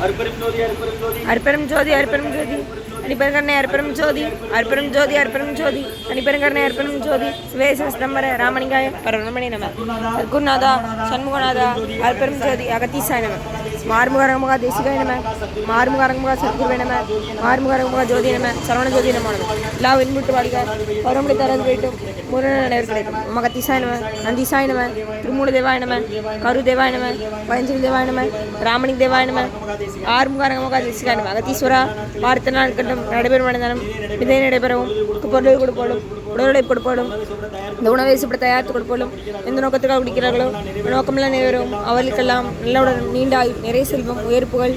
அற்பெரும் ஜோதி அற்பெரும் ஜோதி. அடிப்பெருங்கண்ணை அற்பெரும் ஜோதி. அற்பெரும் ஜோதி. அற்பெரும் ஜோதி அடிப்பெருங்கண்ணை அற்பெரும் ஜோதி. சிவேச ராமணிகாய ராமலிங்காய பரமணி நம. அர்க்குநாதா சண்முகநாதா அற்பெரும் ஜோதி அகத்தீசாய நம. மார்முகரமுக தேசிகாய நம. மார்முகரமுக சர்க்குருவே நம. மார்முகரமுக ஜோதி நம. சரவண ஜோதி நம. எல்லா விண்முட்டு வாழ்க பரமடி தரது வேண்டும் முருகன் நினைவு கிடைக்கும் மகத்தீசாய திருமூல தேவாய கரு தேவாய நம பஞ்சலி தேவாய நம ராமணி தேவாய நம ஆறுமுகரமுக அகத்தீஸ்வரா பார்த்த நாள் கட்டும் நடைபெறும் மனிதனம் விதை நடைபெறவும் பொருள் கொடுப்போடும் உடலை கொடுப்பாலும் இந்த உணவை சாப்பிட தயாரித்து கொடுப்பாலும் எந்த நோக்கத்துக்காக குடிக்கிறார்களோ நோக்கமெல்லாம் நிறைவேறும். அவர்களுக்கெல்லாம் நல்லவுடன் நீண்ட நிறைய செல்வம் உயர்ப்புகள்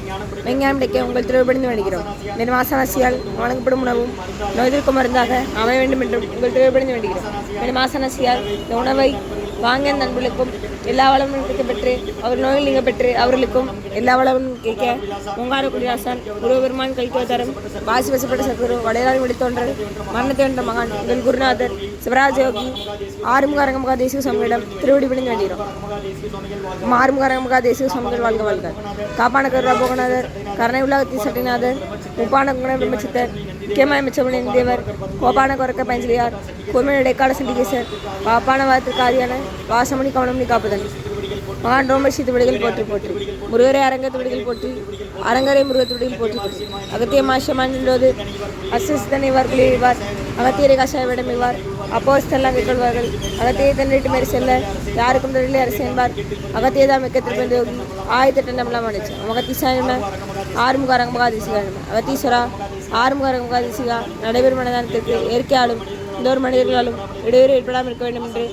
வெங்காயம் கிடைக்க உங்கள் திருவிழப்படிந்து வேண்டுகிறோம். மேலும் மாசனாசியால் வழங்கப்படும் உணவும் நோய்திற்கு மருந்தாக அமைய வேண்டும் என்றும் உங்கள் திருவிழப்படிந்து வேண்டுகிறோம். மேலும் மாசனாசியால் இந்த உணவை வாங்க நண்பர்களுக்கும் எல்லா வளமும் கிடைக்க பெற்று அவர் நோயில் நீங்க பெற்று அவர்களுக்கும் எல்லா வளமும் கேட்க ஓங்கார குடியாசன் குருபெருமான் கல்கோதரம் வாசி வசப்பட்ட சத்குரு வடையாளி வெளித்தோன்றல் மரணத்தை வென்ற மகான் எங்கள் குருநாதர் சிவராஜயோகி ஆறுமுகாரங்கமுகா தேசிக சுவாமிகளிடம் திருவடி பிடிந்து வேண்டுகிறோம். ஆறுமுகாரங்கமுகா தேசிக சுவாமிகள் வாழ்க வாழ்க. காப்பான கருரா போகநாதர் கருணை உலகத்தி சட்டிநாதர் முப்பான குண பிரம்மச்சித்தர் முக்கியமாக மிச்சமணியின் தேவர் கோபான குறக்க பஞ்சலியார் பொறுமையான இடைக்கால சிண்டிகேசர் பாப்பான வாத்திற்காரியான வாசமணி கவனமணி காப்புதன் மகான் ரோமசி துவடிகள் போற்றி போற்றி. முருகரை அரங்கத்து துவடிகள் போற்றி அரங்கரை முருக துவடிகள் போற்றி போற்றி. அகத்திய மாஷமான் என்பது அசிஸ்தன் இவார் குளிர்வார் அகத்தியரை கஷாயவிடம் இவார் அப்போஸ்தெல்லாம் கைக்கொள்வார்கள் அகத்தியை தன்னிட்டு மேறி செல்ல யாருக்கும் தொழிலே அரசு என்பார். அகத்தியதான் மிக்க திருப்பதி ஆயிரத்தி நம்மளாம் அடிச்சு மகத்தீசாயம ஆறுமுக அரங்கமகாதிசிகாரம அகத்தீஸ்வரா ஆறுமுக நடைபெறும் மனதானத்திற்கு இயற்கையாலும் இந்த மனிதர்களாலும் இடையூறு ஏற்படாமல் இருக்க வேண்டும் என்று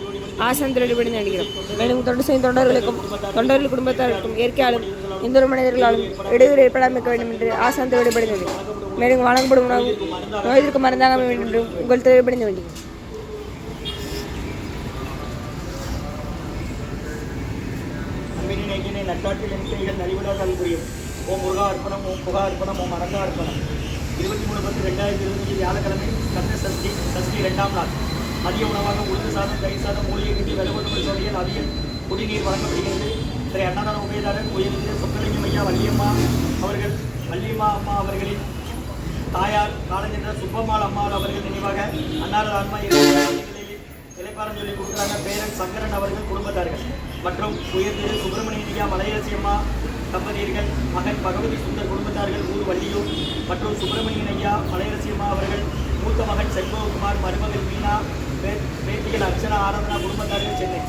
ஆசனத்தில் ஈடுபடி நடிக்கிறோம். மேலும் தொண்டு செய்யும் தொண்டர்களுக்கும் தொண்டர்கள் குடும்பத்தாருக்கும் இயற்கையாலும் எந்த மனிதர்களாலும் இடையூறு ஏற்படாமல் இருக்க வேண்டும் என்று ஆசனத்தில் ஈடுபடி நடிக்கிறோம். மேலும் வழங்கப்படும் உணவு நோய்திற்கு மருந்தாக அமைய வேண்டும் என்று உங்கள் தேவைப்படி வேண்டும் நட்டாட்டில் நெஞ்சினை நட்டாற்றில் புரியும் ஓம் முருகா அர்ப்பணம் ஓம் புகா அர்ப்பணம் ஓம் அரங்கா அர்ப்பணம். இருபத்தி மூணு பத்து ரெண்டாயிரத்தி இருபத்தஞ்சு வியாழக்கிழமை கந்த சஷ்டி சஷ்டி இரண்டாம் நாள். மதிய உணவாக உளுந்து சாதம் கறி சாதம் மூலிகை கட்டி வெளுவதுமை சோழியல் அதிக குடிநீர் வழங்கப்படுகிறது. இன்றைய அன்னதான உபயதாரர் உயர்ந்த சொக்கலிங்கம் ஐயா வள்ளியம்மா அவர்கள் வள்ளியம்மா அம்மா அவர்களின் தாயார் காலஞ்சென்ற சுப்பம்மாள் அம்மாள் அவர்கள் நினைவாக அன்னாரது ஆன்மா இலைப்பாரம் சொல்லி கொடுக்குறாங்க. பேரன் சங்கரன் அவர்கள் குடும்பத்தார்கள். மற்றும் உயர்திரு சுப்பிரமணியா மலையரசி அம்மா தம்பதியர்கள் மகன் பகவதி சுந்தர் குடும்பத்தார்கள் ஊர் வள்ளியூர். மற்றும் சுப்பிரமணியன் ஐயா மலையரசி அம்மா அவர்கள் மூத்த மகன் செண்பககுமார் மருமகள் மீனா பே- அர்ச்சனா ஆராதனா குடும்பத்தார்கள் சென்னை.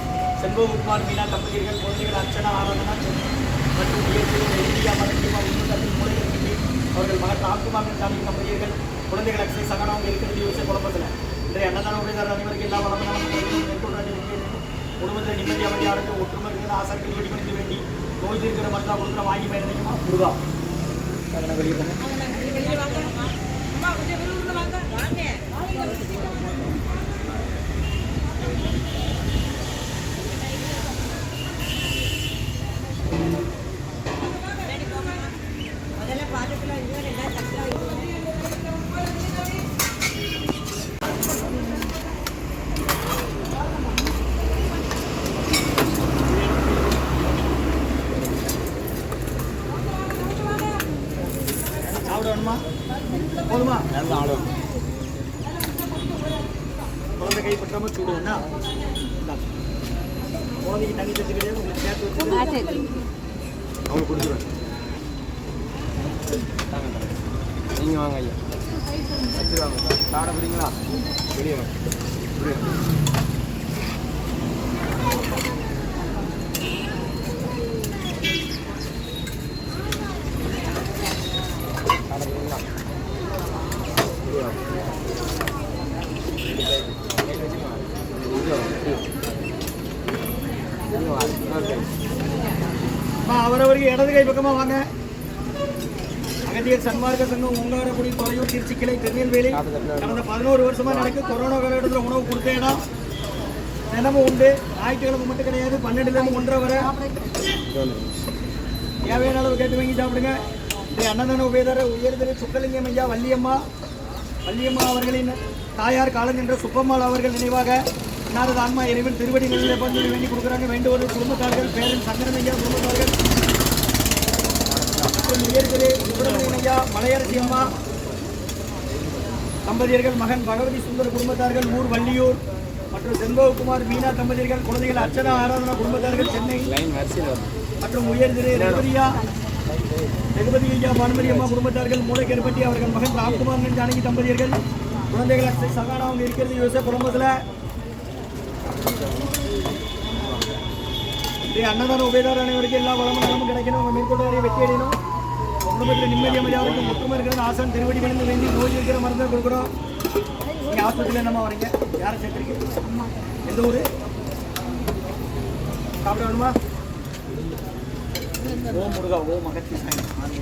செண்பககுமார் மீனா தம்பதியர்கள் குழந்தைகள் அர்ச்சனா ஆராதனா சென்னை. மற்றும் உயர்திரு இந்தியா மலர்ச்சிமா குடும்பத்தார்கள் மூலைகள் அவர்கள் மகன் ராம்குமார் சாமி தம்பதியர்கள் குழந்தைகள் அக்ஷய் சகனம் இருக்கிறது யோசிச்சு குழப்பத்தில் இன்றைய அன்னதான உபயதாரர் அனைவருக்கு எல்லா வளமும் குடும்பத்தில் நிம்மதி அமைதியாருக்கு ஒற்றுமை இருக்கிற ஆசருக்கு வெடி வேண்டி நோய் தீர்க்கிற மருந்தா கொடுக்குற வாங்கி பயணிக்குமா முருகா வெளியே வேணுமா போதுமா குழந்தை கை பற்றாம சூடுவோம்னா குழந்தைக்கு தண்ணி தச்சு கிடையாது உங்களுக்கு சேர்த்து வச்சு அவங்க கொடுத்துருவேன் நீங்கள் வாங்க ஐயா. வச்சுருவாங்க சார் சாப்பிட போறீங்களா? வெளியே வாங்க வெளியே வாங்க. சாப்பிட போறீங்களா வெளியே வாங்க. கையில் வச்சுக்கோங்க. வெளியே வாங்க. வெளியே வாங்க. இன்னொரு கை. அம்மா, அவரவருக்கு இடது கை பக்கமா வாங்க. அகத்தியர் சன்மார்க்க சங்கம் உங்காரக்குடி தொலையூர் திருச்சி கிளை திருநெல்வேலி. கடந்த பதினோரு வருஷமா நடக்கு கொரோனா காலகட்டத்தில் உணவு கொடுத்த இடம். தினமும் உண்டு. ஞாயிற்றுக்கிழமை மட்டும் கிடையாது. பன்னெண்டுல ஒன்றரை வரை. தேவையான அளவு கேட்டு வாங்கி சாப்பிடுங்க. இந்த அன்னதான உபயதார உயர்திரு சுக்கலிங்கம் ஐயா வள்ளியம்மா. வள்ளியம்மா அவர்களின் தாயார் காலஞ்சென்ற சுப்பம்மாள் அவர்கள் நினைவாக அன்னாரது ஆன்மா இறைவன் திருவடி நிலையில பண்ணி வேண்டி கொடுக்குறாங்க. வேண்டுவது குடும்பத்தார்கள் பேரன் சங்கரன் ஐயா குடும்பத்தார்கள். மற்றும் உயர்திரு சுப்பிரமணியன் ஐயா மலையரசி அம்மா தம்பதியர்கள் மகன் பகவதி சுந்தர குடும்பத்தார்கள் ஊர் வள்ளியூர் மற்றும் செண்பககுமார் மீனா தம்பதியர்கள் குழந்தைகள் அர்ச்சனா ஆராதனா குடும்பத்தார்கள் சென்னை மற்றும் உயர்திரு ரகுபதியா ரகுபதி ஐயா பானுமதி அம்மா குடும்பத்தார்கள் மூளைக்கருப்பட்டி அவர்கள் மகன் ராம்குமார் ஜானகி தம்பதியர்கள் குழந்தைகள் சகானா அவங்க இருக்கிறது யோசே குடும்பத்தில். அன்னதான உபயதார அனைவருக்கும் எல்லா வளமும் நலமும் கிடைக்கணும். உங்க மேற்கொண்டு வரைய வெற்றி அடையணும். குடும்பத்தில் நிம்மதியாக அமைதியாகவும் ஒற்றுமை இருக்கிறது. ஆசான் திருவடி விழுந்து வேண்டி நோய் இருக்கிற மருந்து கொடுக்குறோம். நீங்கள் ஆஸ்பத்திரியில் என்னம்மா வரீங்க? யாரை சேர்த்துருக்கீங்க? எந்த ஊர்? சாப்பிட வேணுமா? ஓம் முருகா ஓம் மகத்தி சாமி.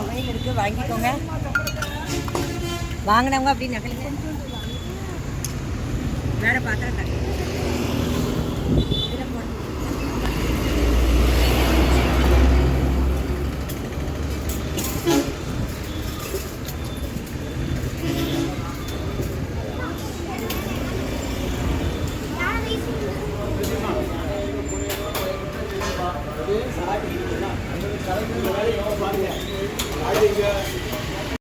அதுலேயும் இருக்குது வாங்கிக்கோங்க. வாங்கினவங்க அப்படி நகலுங்க வேறு பாத்திரம் தரேன்